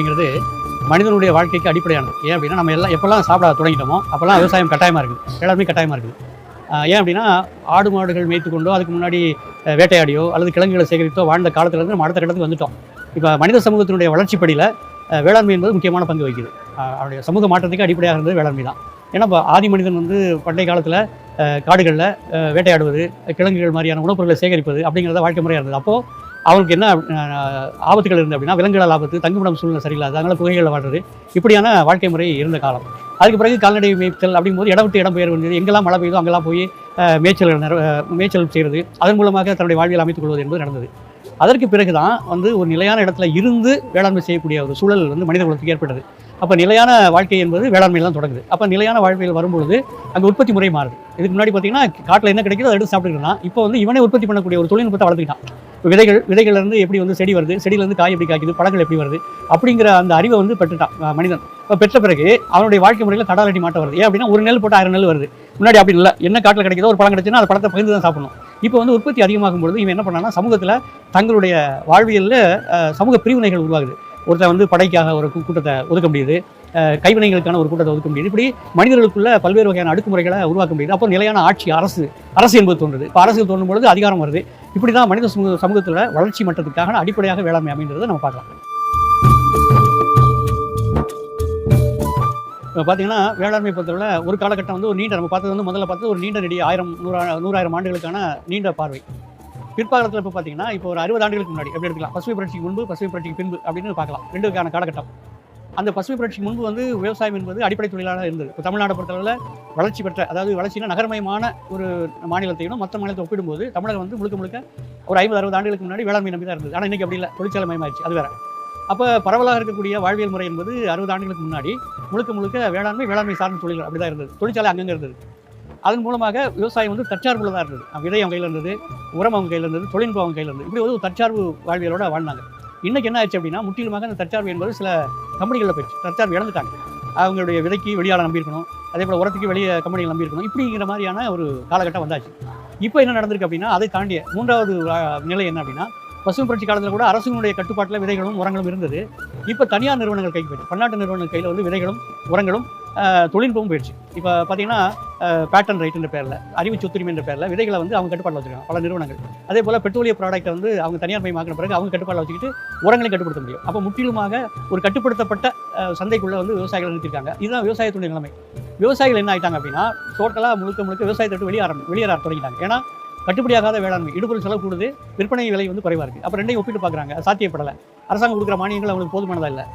அப்படிங்கிறது மனிதனுடைய வாழ்க்கைக்கு அடிப்படையானது. ஏன் அப்படின்னா நம்ம எல்லாம் எப்போல்லாம் சாப்பிட தொடங்கிட்டோமோ அப்போல்லாம் விவசாயம் கட்டாயமாக இருக்குது. எல்லாருமே கட்டாயமாக இருக்குது. ஏன் அப்படின்னா ஆடு மாடுகள் மேய்த்து கொண்டோ அதுக்கு முன்னாடி வேட்டையாடியோ அல்லது கிழங்குகளை சேகரித்தோ வாழ்ந்த காலத்துலேருந்து நம்ம அடுத்த கட்டத்துக்கு வந்துட்டோம். இப்போ மனித சமூகத்தினுடைய வளர்ச்சிப்படியில் வேளாண்மை என்பது முக்கியமான பங்கு வகிக்குது. அவருடைய சமூக மாற்றத்துக்கு அடிப்படையாக இருந்தது வேளாண்மை தான். ஏன்னா இப்போ ஆதி மனிதன் வந்து பண்டைய காலத்தில் காடுகளில் வேட்டையாடுவது கிழங்குகள் மாதிரியான உணவுப் பொருட்களை சேகரிப்பது அப்படிங்கிறத வாழ்க்கை முறையாக இருந்தது. அப்போது அவங்களுக்கு என்ன ஆபத்துகள் இருந்து அப்படின்னா விலங்குகள் ஆபத்து தங்குமிடம் சூழ்நிலை சரியில்லாது அதனால் குகைகளில் வாழ்றது இப்படியான வாழ்க்கை முறை இருந்த காலம். அதுக்கு பிறகு கால்நடை மேய்த்தல் அப்படிங்கும்போது இடம் விட்டு இடம் பெயர் வேண்டியது எங்கெல்லாம் மழை பெய்யுதோ அங்கெல்லாம் போய் மேய்ச்சல் மேய்ச்சல் செய்கிறது அதன் மூலமாக தன்னுடைய வாழ்வியல் அமைத்துக் கொள்வது என்பது நடந்தது. அதற்கு பிறகு தான் வந்து ஒரு நிலையான இடத்துல இருந்து வேளாண்மை செய்யக்கூடிய ஒரு சூழல் வந்து மனித குலத்துக்கு ஏற்பட்டது. அப்போ நிலையான வாழ்க்கை என்பது வேளாண்மையில் தான் தொடங்குது. அப்போ நிலையான வாழ்க்கையில் வரும்பொழுது அங்கே உற்பத்தி முறை மாறுது. இதுக்கு முன்னாடி பார்த்தீங்கன்னா காட்டில் என்ன கிடைக்குதோ அதை எடுத்து சாப்பிட்டுக்கிட்டான் இப்போ வந்து இவனே உற்பத்தி பண்ணக்கூடிய ஒரு தொழில்நுட்பத்தை வளர்த்துக்கிட்டான். விதைகள் விதைகள்லேருந்து எப்படி வந்து செடி வருது செடியிலேருந்து காய் எப்படி காய்க்குது பழங்கள் எப்படி வருது அப்படிங்கிற அந்த அறிவை வந்து பெற்றுட்டான் மனிதன். இப்போ பெற்ற பிறகு அவனுடைய வாழ்க்கை முறையில் தடாலடி மாட்டம் வருது. ஏன் அப்படின்னா ஒரு நெல் போட்டு ஆயிரம் நெல் வருது. முன்னாடி அப்படி இல்லை. என்ன காட்டில் கிடைக்குதோ ஒரு பழம் கிடைச்சுன்னா அந்த பழத்தை பகிர்ந்து தான் சாப்பிடணும். இப்போ வந்து உற்பத்தி அதிகமாகும் பொழுது இவன் என்ன பண்ணான்னா சமூகத்தில் தங்களுடைய வாழ்வியலில் சமூக பிரிவினைகள் உருவாகுது. ஒருத்தர் வந்து படைக்காக ஒரு கூட்டத்தை ஒதுக்க முடியுது. கைவினைகளுக்கான ஒரு கூட்டத்தை ஒதுக்க முடியுது. இப்படி மனிதர்களுக்குள்ள பல்வேறு வகையான அடுக்குமுறைகளை உருவாக்க முடியுது. அப்போ நிலையான ஆட்சி அரசு அரசு என்பது தோன்றுது. இப்போ அரசு தோன்றும் பொழுது அதிகாரம் வருது. இப்படி தான் மனித சமூக சமூகத்தில் வளர்ச்சி மட்டத்துக்காக அடிப்படையாக வேளாண்மை அப்படின்றத நம்ம பார்க்கலாம். இப்போ பார்த்தீங்கன்னா வேளாண்மை பொறுத்தவரை ஒரு காலகட்டம் வந்து ஒரு நீண்ட நம்ம பார்த்தது வந்து முதல்ல பார்த்தது ஒரு நீண்ட நெடி ஆயிரம் நூறா நூறாயிரம் ஆண்டுகளுக்கான நீண்ட பார்வை. பிற்காலத்தில் இப்போ பார்த்தீங்கன்னா இப்போ ஒரு அறுபது ஆண்டுகளுக்கு முன்னாடி எப்படி எடுக்கலாம் பசுமை புரட்சிக்கு முன்பு பசுமை புரட்சிக்கு பின்பு அப்படின்னு பார்க்கலாம். ரெண்டுக்கான காலகட்டம். அந்த பசுமை புரட்சிக்கு முன்பு வந்து விவசாயம் என்பது அடிப்படை தொழிலாக இருந்தது. இப்போ தமிழ்நாடு பொறுத்தளவில் வளர்ச்சி பெற்ற அதாவது வளர்ச்சினா நகரமயமான ஒரு மாநிலத்தையும் மற்ற மாநிலத்தை ஒப்பிடும்போது தமிழகம் வந்து முழுக்க முழுக்க ஒரு ஐம்பது அறுபது ஆண்டுகளுக்கு முன்னாடி வேளாண்மை நம்பி தான் இருந்தது. ஆனால் இன்னைக்கு அப்படி இல்லை. தொழிற்சாலை மயமாயிருச்சு அது வேறு. அப்போ பரவலாக இருக்கக்கூடிய வாழ்வியல் முறை என்பது அறுபது ஆண்டுகளுக்கு முன்னாடி முழுக்க முழுக்க வேளாண்மை வேளாண்மை சார்ந்த தொழில்கள் அப்படி தான் இருந்தது. தொழிற்சாலை அங்கங்கே இருந்தது. அதன் மூலமாக விவசாயம் வந்து தற்சார்புள்ளதாக இருந்தது. விதை அவங்க கையில் இருந்தது உரம் அவங்க கையில் இருந்தது தொழில்நுட்பம் அவங்க கையில் இருந்தது. இப்படி ஒரு தற்சார்பு வாழ்வியலோடு வாழ்ந்தாங்க. இன்னைக்கு என்ன ஆச்சு அப்படின்னா முற்றிலுமாக அந்த தற்சார்பு என்பது சில கம்பெனிகளில் போயிடுச்சு. தற்சார்பு இழந்துட்டாங்க. அவங்களுடைய விதைக்கு வெளியாள நம்பியிருக்கணும். அதே போல் உரத்துக்கு வெளியே கம்பெனிகள் நம்பியிருக்கணும். இப்படிங்கிற மாதிரியான ஒரு காலகட்டம் வந்தாச்சு. இப்போ என்ன நடந்திருக்கு அப்படின்னா அதை தாண்டிய மூன்றாவது நிலை என்ன அப்படின்னா பசுமை புரட்சி காலத்தில் கூட அரசுடைய கட்டுப்பாட்டில் விதைகளும் உரங்களும் இருந்தது. இப்போ தனியார் நிறுவனங்கள் கைக்கு போயிடுச்சு. பன்னாட்டு நிறுவனங்கள் கையில் வந்து விதைகளும் உரங்களும் தொழில்நுட்பமும் போயிடுச்சு. இப்போ பார்த்தீங்கன்னா பேட்டன் ரைட் என்ற பேரில் அறிவு சொத்துரிமை என்ற பேரில் விதைகளை வந்து அவங்க கட்டுப்பாட்டில் வச்சுருக்காங்க பல நிறுவனங்கள். அதே போல் பெட்ரோலிய ப்ராடக்ட்டை வந்து அவங்க தனியார் மயமாக்கின பிறகு அவங்க கட்டுப்பாட்டில் வச்சுக்கிட்டு உரங்களையும் கட்டுப்படுத்த முடியும். அப்போ முற்றிலுமாக ஒரு கட்டுப்படுத்தப்பட்ட சந்தைக்குள்ளே வந்து விவசாயிகள் நிறுத்திருக்காங்க. இதுதான் விவசாயத்துடைய நிலைமை. விவசாயிகள் என்ன ஆயிட்டாங்க அப்படின்னா டோட்டலாக முழுக்க முழுக்க விவசாயத்தை விட்டு வெளியே ஆரம்பி வெளியேற தொடங்கிட்டாங்க. ஏன்னா கட்டுப்படியாகாத வேளாண்மை இடுபொருள் செலவு கூடுது விற்பனை விலை வந்து குறைவாக இருக்குது அப்போ ரெண்டையும் ஒப்பிட்டு பார்க்குறாங்க சாத்தியப்படலை. அரசாங்கம் கொடுக்குற மானியங்கள் அவங்களுக்கு போதுமானதாக இல்லை.